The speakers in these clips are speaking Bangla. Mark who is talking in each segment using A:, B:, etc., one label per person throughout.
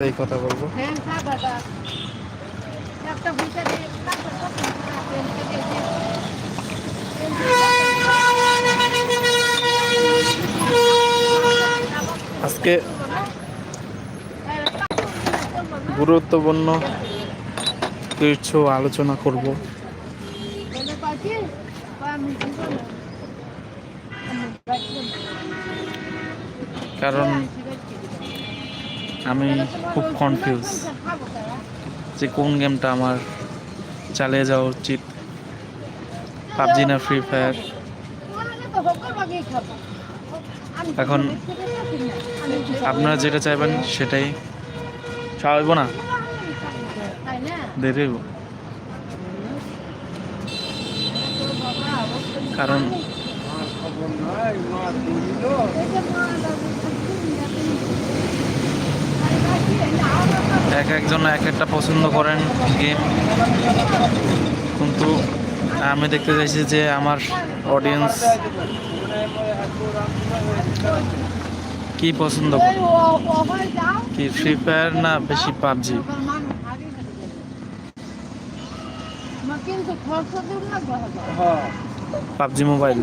A: এই কথা বলব।
B: হ্যাঁ হ্যাঁ
A: আজকে গুরুত্বপূর্ণ কিছু আলোচনা করব। কারণ আমি খুব কনফিউজ যে কোন গেমটা আমার চালিয়ে যাওয়া উচিত? পাবজি না ফ্রি ফায়ার এখন আপনারা যেটা চাইবেন সেটাই। চাইব না? হইব। কারণ এক একজন এক একটা পছন্দ করেন গেম। কিন্তু আমি দেখতে চাইছি যে আমার অডিয়েন্স কি পছন্দ কি ফ্রি ফায়ার না বেশি পাবজি? PUBG mobile.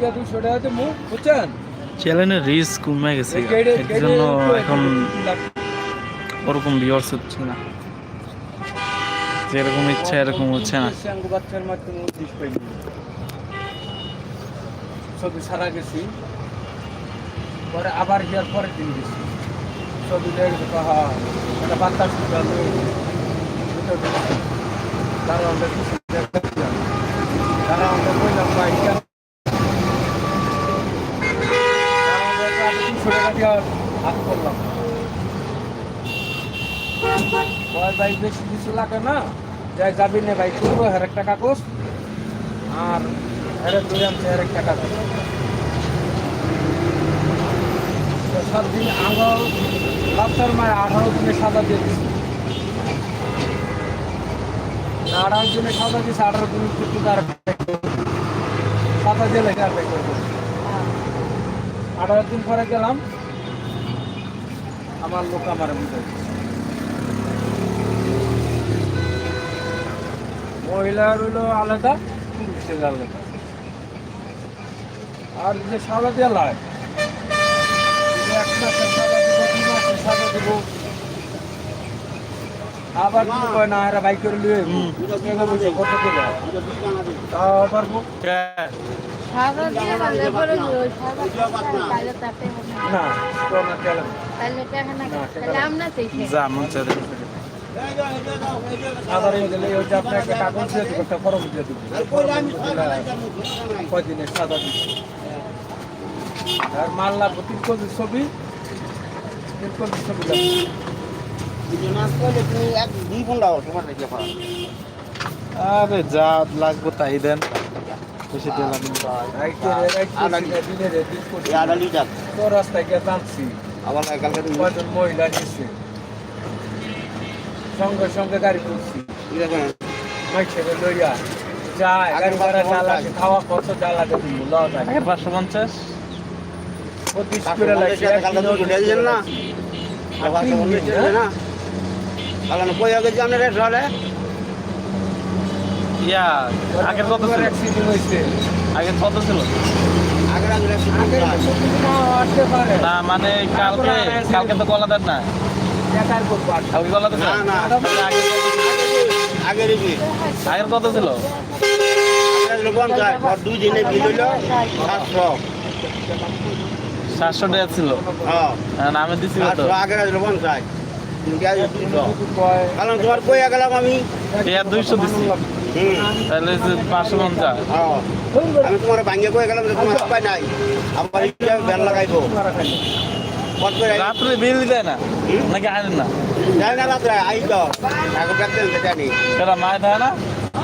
C: গিয়ে দুশো টাকা দেবো বুঝছেন
A: চ্যানেলের রিস্ক কমে গেছে। এর জন্য এখন ওরকম ভিউয়ার্স হচ্ছে না। যেরকম ইচ্ছা এরকম হচ্ছে না।
C: ছবি সারা গেছি। পরে আবার গিয়ার পরের দিন গেছি। ছবি গেছে একটা বাতাস উঠাল তারা আমরা কিছু তারা আমরা বললাম আমরা দুশো টাকা দিয়ে হাত করলাম। ভাই বেশি কিছু লাগে না। যাই যাবি না, ভাই করব হের একটা কাগজ আর হেরে তুই আনছে হের একটা কাগজ সাত দিন বাচ্চার মায়ের আঠারো দিনে সাদা দিয়ে দিচ্ছে আঠারো দিনে সাদা দিচ্ছে আঠারো দিন কিন্তু তার সাদা দিয়ে লেগে আর আঠারো দিন পরে গেলাম আমার লোক আমার বুঝে মহিলা রইল আলাদা পুরুষের আলাদা। আর যে সাদা দিয়ে লাই এক মাসে সাদা দিব দুই মাসে সাদা দিব আবার কি কয় না এরা বাইক করে লিয়ে কত তাও
B: দিয়ে
C: গেলে ওই যে আপনাকে কাগজ দিব একটা ফর্ম দিব। কয়দিনের সাদা দিব আর মাল লাগবে ছবি তিন কেজি ছবি লাগবে
A: আরে যা লাগবে তাই দেন বেশি দিয়ে লাগবে না।
C: রাইতে রাইতে দিন করছি তো রাস্তায় গিয়ে টানছি কয়জন মহিলা নিচ্ছে সঙ্গে সঙ্গে গাড়ি করছি মাইছে লইয়া যায় গাড়ি ভাড়া যা খাওয়া যায়
A: আগে পাঁচশো পঞ্চাশ
C: করে লাগছে?
A: ইয়া কত ছিল। কত না মানে কালকে কালকে তো গলা দেন না। কালকে গলা দেন। আগের কত ছিল?
D: আগের
A: কত
D: দুই দিনে বিল হইল সাতশো।
A: সাতশো টাকা ছিল।
D: হ্যাঁ।
A: আর আমি দিছি
D: আগে আসলো পঞ্চাশ। কারণ তোমার কই গেলাম আমি।
A: দুইশো দিছি।
D: হুম।
A: তাহলে পাঁচশো পঞ্চাশ।
D: হ্যাঁ। আমি তোমার ভাঙ্গে কই গেলাম যে তোমার উপায় নাই। বেল লাগাইবো।
A: রাত্রে বিল দেয় না? নাকি আনেন না?
D: না রাত্রে আগে
A: সেটা মায় থাকে না?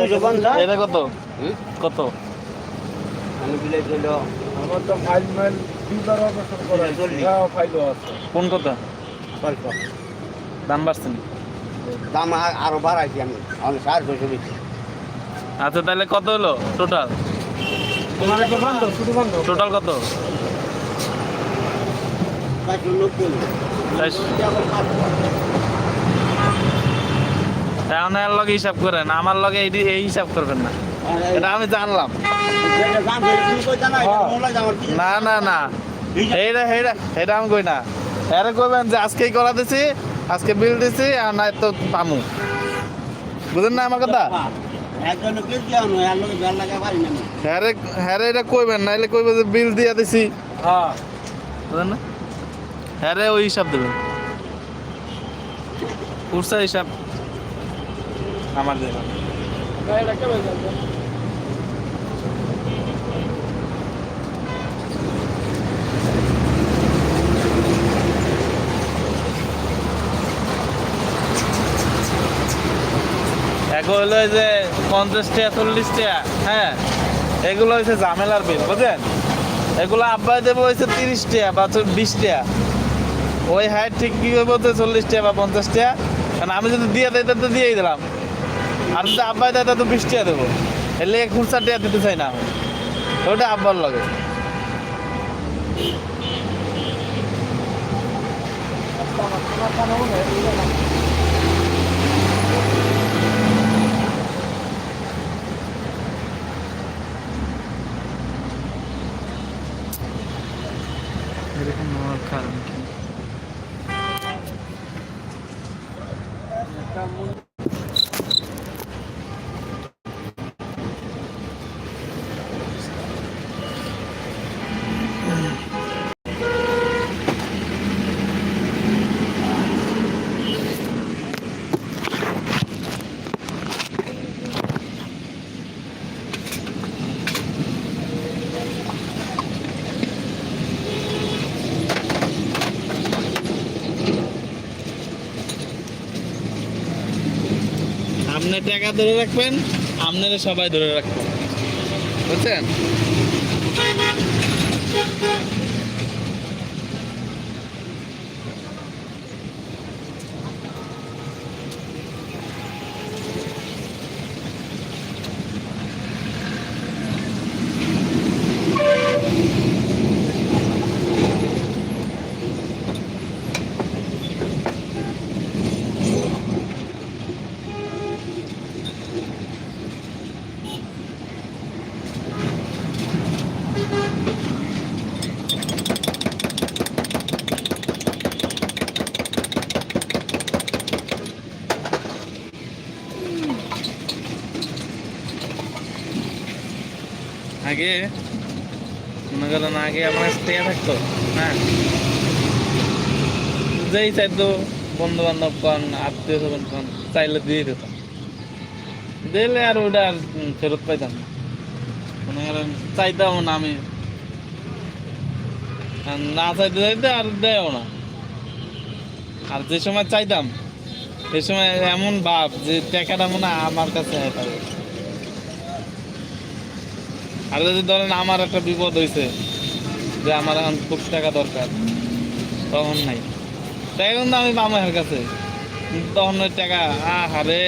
D: দুশো পঞ্চাশ।
A: এটা কত? কত?
D: আমি বিলে ছিল
C: আমার তো ফাইল মাইল দুইবার অপারেশন করা। হ্যাঁ ফাইলও আছে।
A: কোন কথা? দাম বাড়ছে না
D: দাম আরও বাড়াইছি আমি। আমি সাড়ে ছয়শো বেশি
A: আচ্ছা তাহলে কত হলো টোটাল? টোটাল কত?
D: চারশো নব্বই। পাঁচশো।
A: এখন লগে হিসাব করেন আমার লগে এই হিসাব করবেন না। এটা আমি জানলাম।
D: না?
A: না না। না এইটা এইটা এটা আমি কই না। এরা কইবেন যে আজকেই করা দিছি আজকে বিল দিছি আর নাই তো পামু। বুঝেন না আমার কথা?
D: না।
A: হ্যারে হ্যারে এটা কইবেন নাইলে কইবে যে বিল দিয়া দিছি।
C: হ্যাঁ।
A: বুঝেন না? হ্যারে ওই হিসাব দেবেন। কুরসা হিসাব। আমার এক হলো যে পঞ্চাশ টাকা চল্লিশ টাকা হ্যাঁ? এগুলো হচ্ছে ঝামেলার বিল বুঝলেন এগুলো আব্বাই দেবো হয়েছে তিরিশ টাকা বা বিশ টাকা ওই হাইট ঠিক কি করব তো চল্লিশ টাকা বা পঞ্চাশ টাকা কারণ আমি যদি দিয়ে দেয় তো দিয়েই দিলাম। আর যদি আব্বাই দেয় তো বিশ টাকা দেবো। এলে খুচরা টাকা দিতে চাই না। ওটা আব্বার লাগে এরকম হওয়ার কারণ কি আপনি টাকা ধরে রাখবেন আপনারা সবাই ধরে রাখবেন বুঝছেন? আগে, মনে করেন আগে আমার স্টে থাকতো হ্যাঁ যেই চাইতো বন্ধু বান্ধব কন, আত্মীয় স্বজন কন, চাইলে দিয়ে দিতাম। দিলে আর ওটা আর ফেরত পাইতাম না। মনে করেন, চাইতাম না আমি। না চাইতে চাইতে আর দেয়ও না। আর যে সময় চাইতাম, সে সময় এমন ভাব যে, টাকাটা মনে হয় আমার কাছে থাকবে আর যদি ধরেন আমার একটা বিপদ হয়েছে যে আমার এখন খুব টাকা দরকার, তখন নাই। টাকা কিন্তু আমি মামার কাছে, তখন ওই টাকা, আহারে,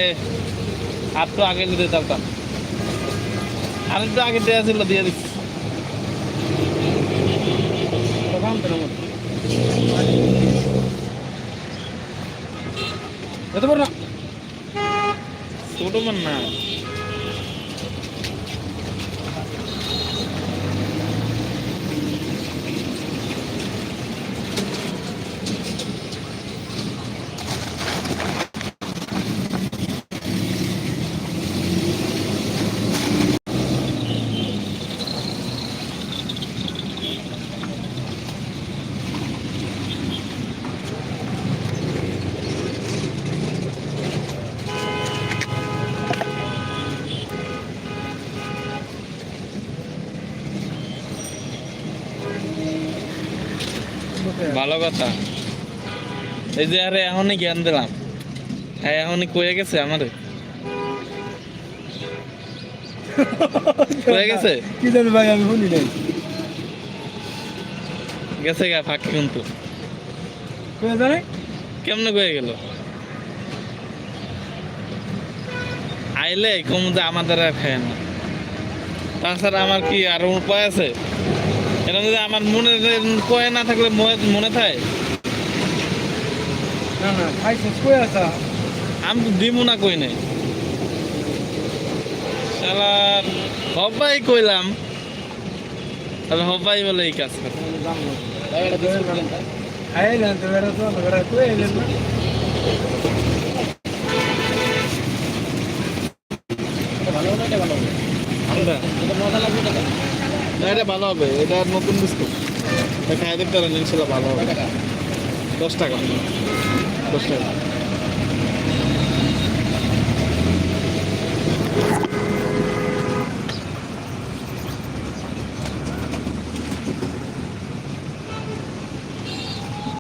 A: আর তো আগে দিতে পারতাম আর একটু আগে দেওয়া ছিল, দিয়ে দিচ্ছি। ছোট না। ভালো কথা। এই যে আরে এখনই জ্ঞান দিলাম। হ্যাঁ এখনই কয়ে গেছে আমারে। কয়ে গেছে?
C: কি জানি ভাই আমি শুনি নাই।
A: গেছে গা ফাঁকি কিন্তু।
C: জানে
A: কেমনে কয়ে গেল? আইলে কম যে আমাদের আর খায় না তাছাড়া আমার কি আর উপায় আছে? এটা যদি আমার মনে কয়ে না থাকলে মনে- মনে থাকে
C: না না খাইছিস কই আসা
A: আমি তো দিমু না কই নাই। শালার হবাই কইলাম। তবে হবাই বলে এই কাজ করে।
C: আইলেন তো বেড়া তো বেড়া কই আইলেন না?
A: কোনটা? না, এটা ভালো হবে। এটা নতুন বিস্কুট। এটা খাই দেখতে ভালো হবে। দশ টাকা। দশ টাকা।